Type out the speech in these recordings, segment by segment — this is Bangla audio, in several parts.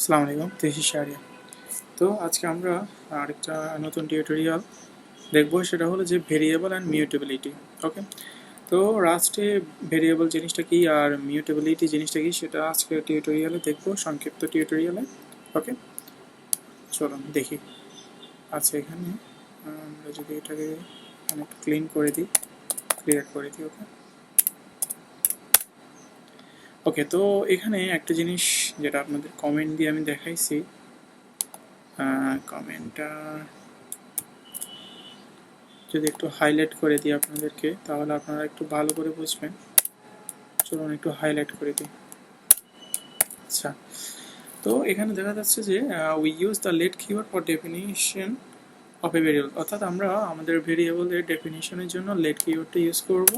আসসালামু আলাইকুম তেহি শাহরিয়া। তো আজকে আমরা আরেকটা নতুন টিউটোরিয়াল দেখব, সেটা হলো যে ভেরিয়েবল অ্যান্ড মিউটেবিলিটি ওকে তো রাস্টে ভেরিয়েবল জিনিসটা কি আর মিউটেবিলিটি জিনিসটা কি, সেটা আজকে টিউটোরিয়ালে দেখব, সংক্ষিপ্ত টিউটোরিয়ালে ওকে চলুন দেখি। আচ্ছা এখানে আমরা যদি এটাকে একটু ক্লিন করে দিই ক্লিয়ার করে দিই ওকে ওকে তো এখানে একটা জিনিস যেটা আপনাদের কমেন্ট দিয়ে আমি দেখাইছি। কমেন্টটা যদি একটু হাইলাইট করে দিই আপনাদেরকে, তাহলে আপনারা একটু ভালো করে বুঝবেন। চলুন একটু হাইলাইট করে দিই। আচ্ছা তো এখানে দেখা যাচ্ছে যে we use the let keyword for definition of a variable অর্থাৎ আমরা আমাদের ভেরিয়েবলের ডেফিনিশনের জন্য লেট কিওয়ার্ডটা ইউজ করব।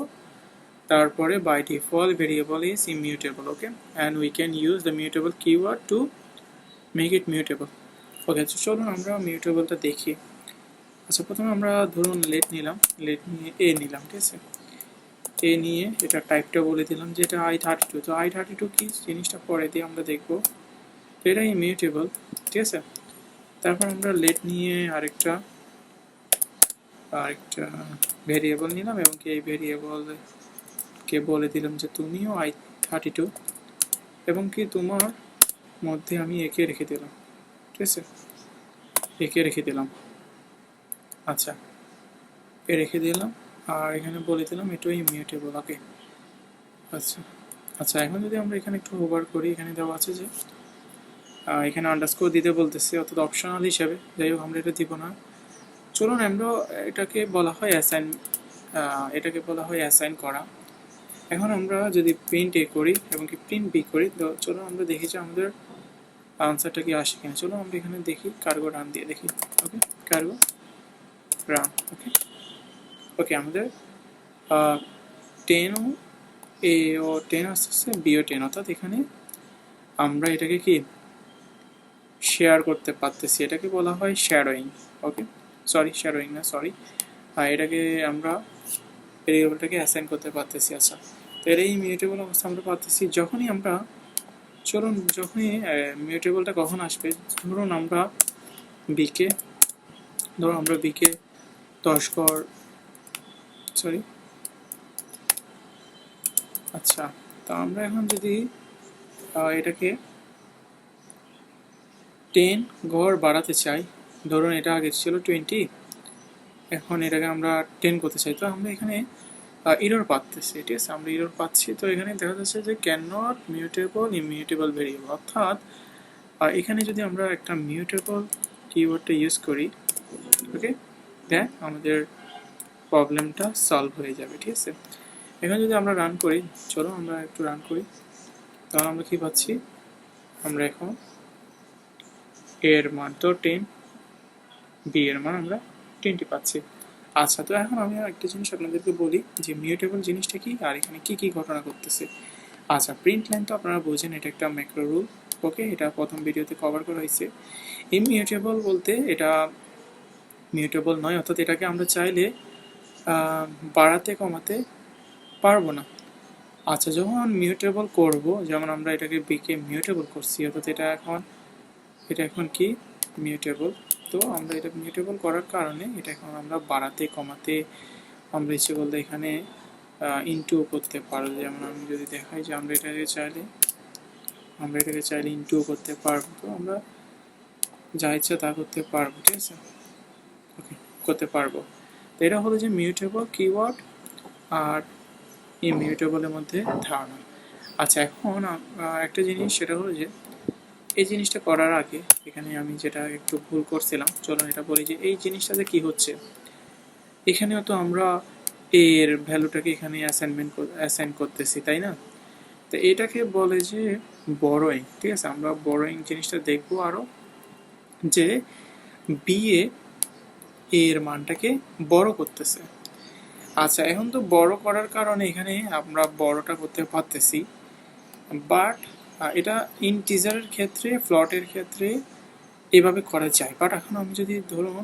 তারপরে by default variable is immutable okay and we can use the mutable keyword to make it mutable okay চলুন আমরা মিউটেবলটা দেখি। আচ্ছা প্রথমে আমরা ধরুন লেট নিলাম। লেট নিয়ে এ নিলাম, ঠিক আছে? এ নিয়ে এটা টাইপটা বলে দিলাম যে এটা আই থার্টি টু তো আই থার্টি টু কী? জিনিসটা পরে দিয়ে আমরা দেখব। তো এটা ইমিউটেবল ঠিক আছে? তারপর আমরা লেট নিয়ে আরেকটা আরেকটা ভেরিয়েবল নিলাম এবং কি এই ভেরিয়েবল কে বলে দিলাম যে তুমিও আই থার্টি টু এবং কি তোমার মধ্যে আমি একে রেখে দিলাম। ঠিক আছে? একে রেখে দিলাম। আচ্ছা। এ রেখে দিলাম আর এখানে বলে দিলাম এটাও ইমিউটেবল ওকে আচ্ছা। আচ্ছা এখন যদি আমরা এখানে একটু ওভার করি, এখানে দেওয়া আছে যে এখানে আন্ডারস্কোর দিতে বলতেছে, অর্থাৎ অপশনাল হিসাবে। যাই হোক, আমরা এটা দিব না। চলুন, আমরা এটাকে বলা হয় অ্যাসাইন এটাকে বলা হয় অ্যাসাইন করা। এখন আমরা যদি প্রিন্ট এ করি এবং কি প্রিন্ট বি করি, তো চলো আমরা দেখি যে আমাদের আনসারটা কি আসে কিনা। চলো আমরা এখানে দেখি কার্গো রান দিয়ে দেখি। ওকে কার্গো রান ওকে ওকে আমাদের টেনও এ ও টেন আসতেছে বিও টেন অর্থাৎ এখানে আমরা এটাকে কি শেয়ার করতে পারতেছি। এটাকে বলা হয় শ্যাডোয়িং ওকে সরি শ্যাডোয়িং না সরি এটাকে আমরা ভেরিয়েবলটাকে অ্যাসাইন করতে পারতেছি আচ্ছা। এর এই মিউটেবল অবস্থা আমরা পাচ্ছি। যখনই আমরা, চলুন, যখনই মিউটেবলটা কখন আসবে, ধরুন আমরা বিকে ধরুন আমরা বিকে দশ গড় সরি আচ্ছা তা আমরা এখন যদি এটাকে টেন গড় বাড়াতে চাই, ধরুন এটা আগে ছিল টোয়েন্টি এখন এটাকে আমরা টেন করতে চাই, তো আমরা এখানে ইরোর পাচ্ছি ঠিক আছে, আমরা ইরোর পাচ্ছি তো এখানে দেখা যাচ্ছে যে can not mutable immutable variable অর্থাৎ এখানে যদি আমরা একটা মিউটেবল কিওয়ার্ডটা ইউজ করি ওকে দেন আমাদের প্রবলেমটা সলভ হয়ে যাবে, ঠিক আছে? এখানে যদি আমরা রান করি, চলো আমরা একটু রান করি। তাহলে আমরা কি পাচ্ছি? আমরা এখন এর মান, তো টেন বি এর মান আমরা টেনটি পাচ্ছি। আচ্ছা তো এখন আমি একটা জিনিস আপনাদেরকে বলি যে মিউটেবল জিনিসটা কি আর এখানে কি কি ঘটনা করতেছে আচ্ছা প্রিন্ট লাইন তো আপনারা বোঝেন এটা একটা ম্যাক্রো রুল ওকে এটা প্রথম ভিডিওতে কভার করা হয়েছে। ইমিউটেবল বলতে এটা মিউটেবল নয়, অর্থাৎ এটাকে আমরা চাইলে বাড়াতে কমাতে পারব না। আচ্ছা যখন মিউটেবল করব, যেমন আমরা এটাকে বিকে মিউটেবল করছি, অর্থাৎ এটা এখন এটা এখন কি? মিউটেবল তো আমরা এটা মিউটেবল করার কারণে এটা এখন আমরা বাড়াতে, কমাতে আমরা ইচ্ছে করলে এখানে ইনটু করতে পারব। যেমন আমি যদি দেখাই যে আমরা এটাকে চাইলে, আমরা এটাকে চাইলে ইনটু করতে পারব। তো আমরা যা ইচ্ছা তা করতে পারব, ঠিক আছে? ওকে করতে পারব। তো এটা হলো যে মিউটেবল কিওয়ার্ড আর ইমিউটেবলের মধ্যে ধারণা। আচ্ছা এখন একটা জিনিস সেটা হলো যে এই জিনিসটা করার আগে এখানে আমি যেটা একটু ভুল করছিলাম, চলুন এটা বলি যে এই জিনিসটাতে কি হচ্ছে। এখানেও তো আমরা এর ভ্যালুটাকে এখানে অ্যাসাইনমেন্ট অ্যাসাইন করতেছি, তাই না? তো এটাকে বলে যে বড়োয়িং ঠিক আছে? আমরা বড়োয়িং জিনিসটা দেখব আরও যে বিএ এর মানটাকে বড় করতেছে। আচ্ছা এখন তো বড় করার কারণে এখানে আমরা বড়টা করতে পারতেছি বাট এটা ইনটিজারের ক্ষেত্রে ফ্লটের ক্ষেত্রে এভাবে করা যায়। বাট এখন আমি যদি ধরুন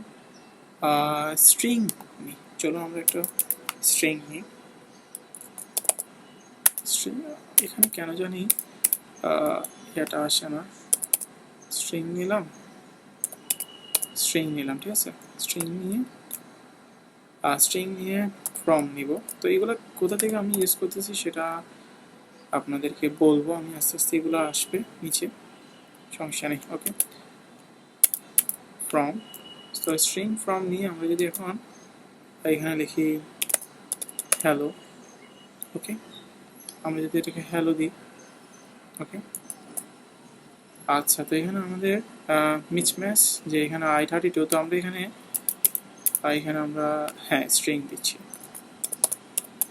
স্ট্রিং নিই চলো আমরা একটা স্ট্রিং নিই এখানে কেন জানি এটা আসে না। স্ট্রিং নিলাম। স্ট্রিং নিলাম, ঠিক আছে? স্ট্রিং নিয়ে স্ট্রিং নিয়ে ফ্রম নিব। তো এগুলো কোথা থেকে আমি ইউজ করতেছি সেটা আপনাদেরকে বলব, আমি আস্তে আস্তে এগুলো আসবে নিচে। সমস্যা নেই ওকে ফ্রম তো স্ট্রিং ফ্রম নিয়ে আমরা যদি এখন এখানে লিখি হ্যালো ওকে আমরা যদি এটাকে হ্যালো দিই ওকে আচ্ছা তো এখানে আমাদের মিচম্যাচ যে এখানে আই থার্টি টু তো আমরা এখানে এখানে আমরা হ্যাঁ স্ট্রিং দিচ্ছি।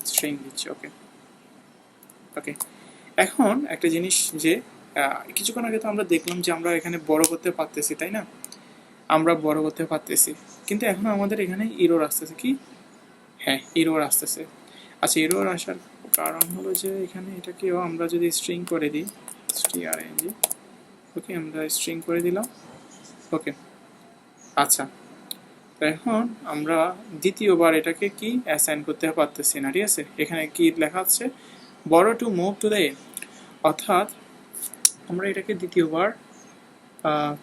স্ট্রিং দিচ্ছি ওকে ওকে। এখন একটা জিনিস যে কিছুক্ষণ আগে তো আমরা দেখলাম যে আমরা এখানে বড় করতে পারতেছি, তাই না? আমরা বড় করতে পারতেছি। কিন্তু এখন আমাদের এখানে ইরোর আসতেছে কি? হ্যাঁ ইরোর আসতেছে। আচ্ছা ইরোর আসার কারণ হলো যে এখানে এটাকেও আমরা যদি স্ট্রিং করে দিই স্টিআরএনজি ওকে, আমরা স্ট্রিং করে দিলাম, ওকে। আচ্ছা এখন আমরা দ্বিতীয়বার এটাকে কি? অ্যাসাইন করতে পারতেছি না, ঠিক আছে? এখানে কি লেখা আছে? বড় টু মুভ টু দ্য অর্থাৎ আমরা এটাকে দ্বিতীয়বার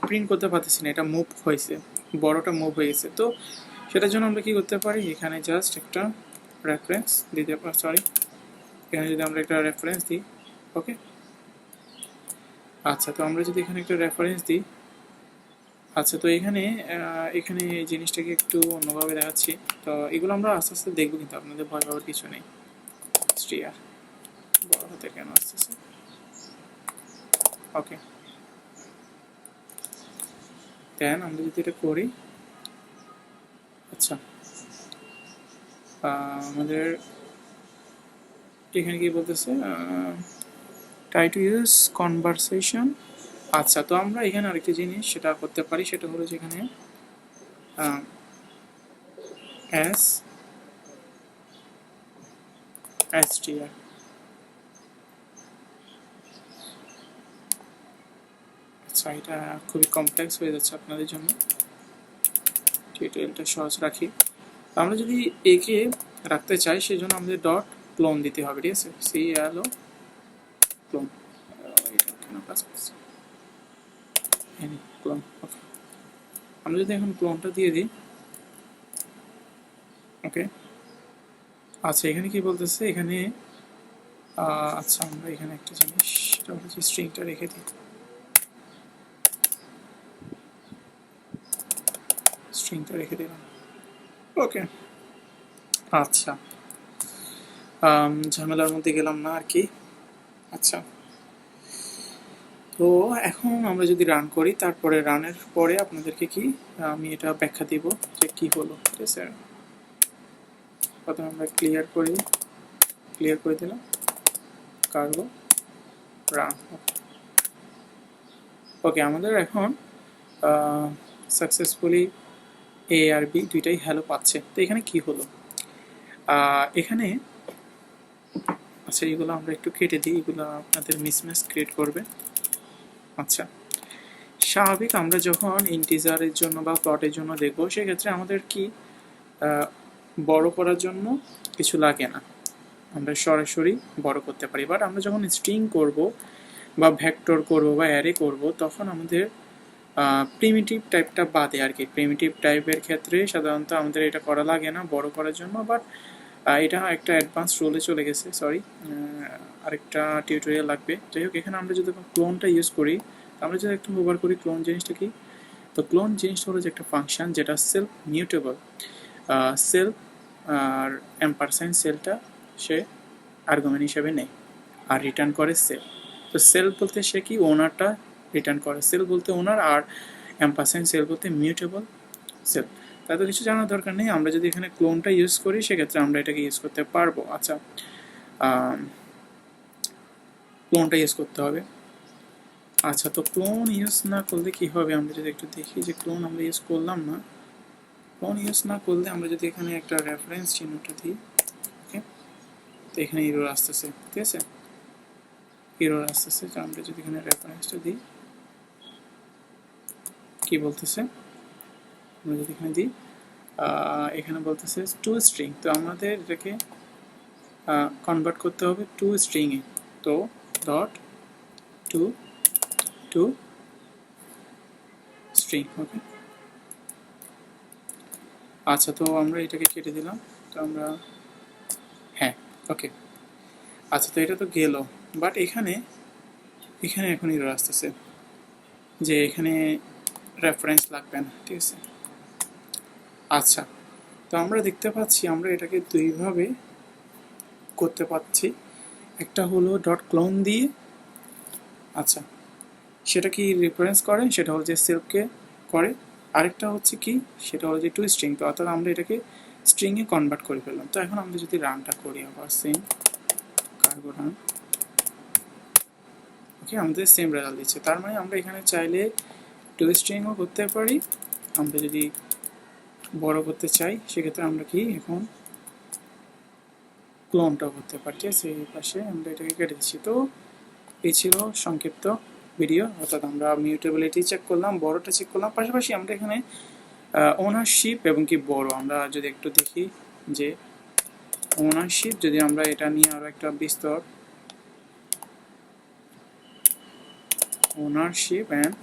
প্রিন্ট করতে পারতেছি না, এটা মুভ হয়েছে বড়টা মুভ হয়ে গেছে। তো সেটার জন্য আমরা কি করতে পারি? এখানে জাস্ট একটা রেফারেন্স দিতে সরি এখানে যদি আমরা একটা রেফারেন্স দিই ওকে আচ্ছা তো আমরা যদি এখানে একটা রেফারেন্স দিই আচ্ছা তো এখানে এখানে এই জিনিসটাকে একটু অন্যভাবে দেখাচ্ছি। তো এগুলো আমরা আস্তে আস্তে দেখব কিন্তু, আপনাদের ভয় পাওয়ার কিছু নেই। স্ট্রিয়ার বড় হাতে কেন আসতেছে? ওকে দেন আমরা যদি এটা করি আচ্ছা আমাদের এখানে কি বলতেছে ট্রাই টু ইউজ কনভারসেশন আচ্ছা তো আমরা এখানে আরেকটি জিনিস সেটা করতে পারি, সেটা হলো যেখানে এস এস টি আর এটা খুবই কমপ্লেক্স হয়ে যাচ্ছে আপনাদের জন্য। টিউটোরিয়ালটা সহজ রাখি। আমরা যদি একে রাখতে চাই সেই জন্য আমাদের ডট ক্লোন দিতে হবে, ঠিক আছে? C L O clone clone okay আমরা যদি এখন ক্লোনটা দিয়ে দিই ওকে আচ্ছা এখানে কি বলতেছে? এখানে আচ্ছা আমরা এখানে একটা জিনিস, সেটা হচ্ছে স্ট্রিংটা রেখে দিই। স্ট্রিংটা রেখে দিলাম। ওকে। আচ্ছা। ঝামেলার মধ্যে গেলাম না আর কি। আচ্ছা। তো এখন আমরা যদি রান করি, তারপরে রানের পরে আপনাদেরকে কি, আমি এটা ব্যাখ্যা দিব যে কি হলো, ঠিক আছে? প্রথমে আমরা ক্লিয়ার করি ক্লিয়ার করে দিলাম। কার্গো রান ওকে, আমাদের এখন সাকসেসফুলি এ আর বি দুইটাই হ্যালো পাচ্ছে। তো এখানে কি হলো? এখানে আচ্ছা এগুলো আমরা একটু কেটে দিই, এগুলো আপনাদের মিসম্যাচ ক্রিয়েট করবে। আচ্ছা স্বাভাবিক আমরা যখন ইন্টিজারের জন্য বা প্লটের জন্য দেখব, সেক্ষেত্রে আমাদের কি বড় করার জন্য কিছু লাগে না। আমরা সরাসরি বড় করতে পারি। বাট আমরা যখন স্ট্রিং করব বা ভেক্টর করব বা অ্যারে করব, তখন আমাদের প্রিমিটিভ টাইপটা বাদে আর কি। প্রিমিটিভ টাইপের ক্ষেত্রে সাধারণত আমাদের এটা করা লাগে না বড় করার জন্য বাট এটা একটা অ্যাডভান্স রোলে চলে গেছে সরি আরেকটা টিউটোরিয়াল লাগবে। যাই হোক, এখানে আমরা যদি ক্লোনটা ইউজ করি আমরা যদি একটু ব্যবহার করি ক্লোন জিনিসটা কি? তো ক্লোন জিনিসটা হলো যে একটা ফাংশন যেটা সেলফ মিউটেবল সেলফ আর এম্পারসাইন সেলটা সে আর্গুমেন্ট হিসাবে নেয়, আর রিটার্ন করে সেল তো সেল বলতে সে কি? ওনারটা রিটার্ন করে। সেল বলতে ওনার আর এম্পারসাইন সেল বলতে মিউটেবল সেল তাতে কিছু জানার দরকার নেই, আমরা যদি এখানে ক্লোনটা ইউজ করি, সেক্ষেত্রে আমরা এটাকে ইউজ করতে পারব। আচ্ছা ক্লোনটা ইউজ করতে হবে। আচ্ছা তো ক্লোন ইউজ না করলে কি হবে? আমরা যদি একটু দেখি যে ক্লোন আমরা ইউজ করলাম না। ক্লোন ইউজ না করলে আমরা যদি এখানে একটা রেফারেন্স চিহ্নটা দিই ওকে তো এখানে ইরোর আসতেছে, ঠিক আছে? ইরোর আসতেছে আমরা যদি এখানে রেফারেন্সটা দিই কি বলতেছে? আমরা যদি এখানে দিই এখানে বলতেছে টু স্ট্রিং তো আমাদের এটাকে কনভার্ট করতে হবে টু স্ট্রিংয়ে তো dot to to string okay আচ্ছা তো আমরা এটাকে কেটে দিলাম, তো আমরা হ্যাঁ ওকে আচ্ছা তো এটা তো গেল বাট এখানে এখানে এখন ইরর আসতেছে, যে এখানে রেফারেন্স লাগবে না, ঠিক আছে? আচ্ছা তো আমরা দেখতে পাচ্ছি আমরা এটাকে দুইভাবে করতে পারছি। একটা হলো ডট ক্লোন দিয়ে আচ্ছা সেটা কি রেফারেন্স করে? সেটা হলো যে সেলফকে করে। আরেকটা হচ্ছে কি? সেটা হলো যে টু স্ট্রিং তো। অর্থাৎ আমরা এটাকে স্ট্রিংয়ে কনভার্ট করে ফেললাম। তো এখন আমরা যদি রানটা করি আবার সেম কার্গো রান ওকে আমাদের সেম রেজাল্ট দিচ্ছে। তার মানে আমরা এখানে চাইলে টু স্ট্রিংও করতে পারি। আমরা যদি বড় করতে চাই, সেক্ষেত্রে আমরা কি এখন ক্লোনটাও করতে পারি। ঠিক আছে, এই পাশে আমরা এটাকে কেটে দিচ্ছি। তো এই ছিল সংক্ষিপ্ত ভিডিও অর্থাৎ আমরা মিউটেবিলিটি চেক করলাম, বড়টা চেক করলাম। পাশাপাশি আমরা এখানে ওনারশিপ এবং কি বড়, আমরা যদি একটু দেখি যে ওনারশিপ যদি আমরা এটা নিয়ে আরও একটা বিস্তর ওনারশিপ অ্যান্ড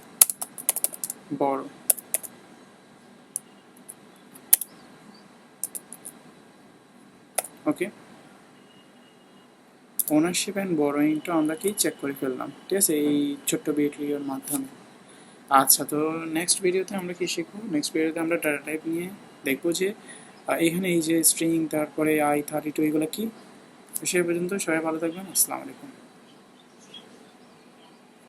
বড়। ওকে ওনারশিপ অ্যান্ড বড়োইংটা আমরা কি চেক করে ফেললাম? ঠিক আছে, এই ছোট্ট ভিডিওর মাধ্যমে। আচ্ছা তো নেক্সট ভিডিওতে আমরা কি শিখব? নেক্সট ভিডিওতে আমরা ডাটা টাইপ নিয়ে দেখব যে এখানে এই যে স্ট্রিং তারপরে আই থার্টি টু এগুলো কি? তো সে পর্যন্ত সবাই ভালো থাকবেন। আসসালামু আলাইকুম।